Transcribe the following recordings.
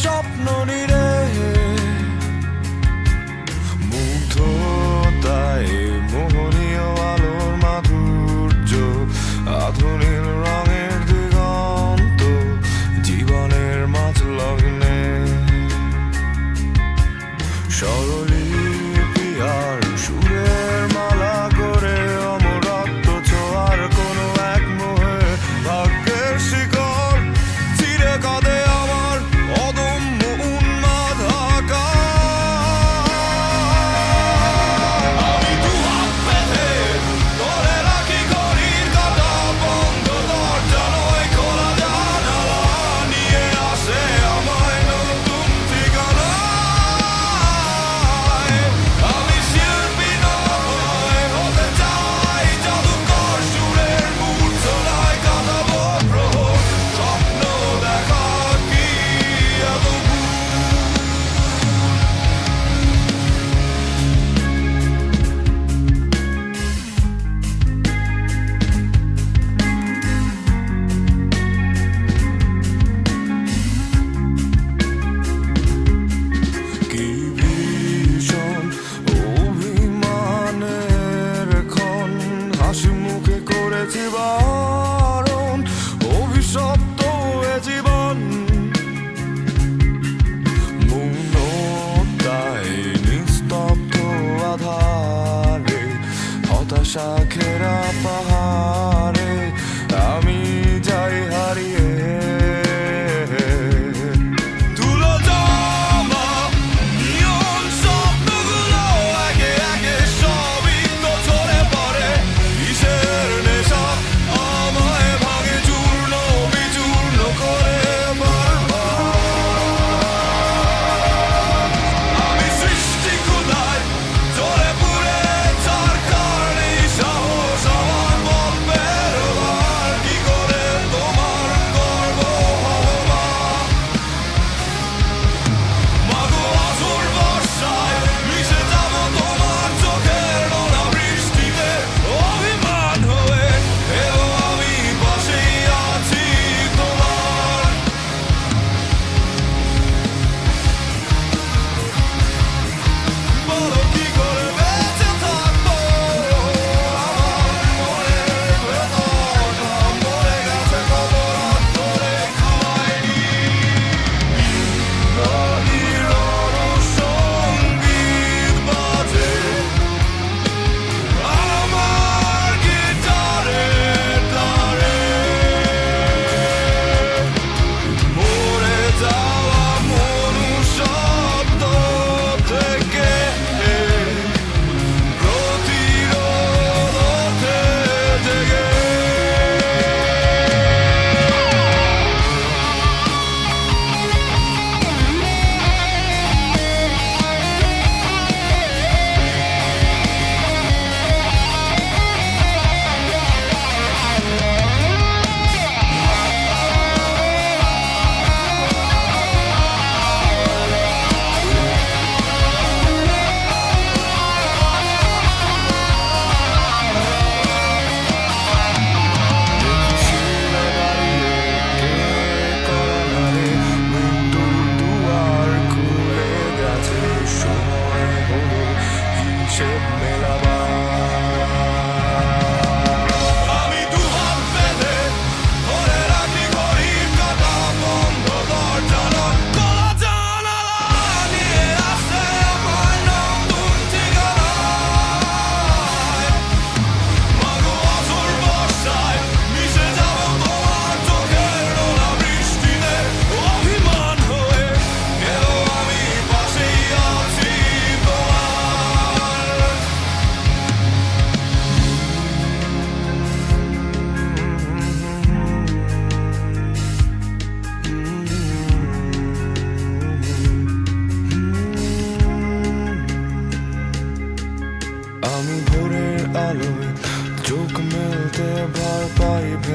স্বপ্ন নিরে শাখেরা পাহাড়ে আমি যাই হারিয়ে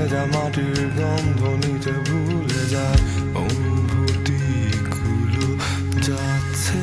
ভেজা মাটির গন্ধ নিতে ভুলে যায়। অনুভূতিগুলো যাচ্ছে।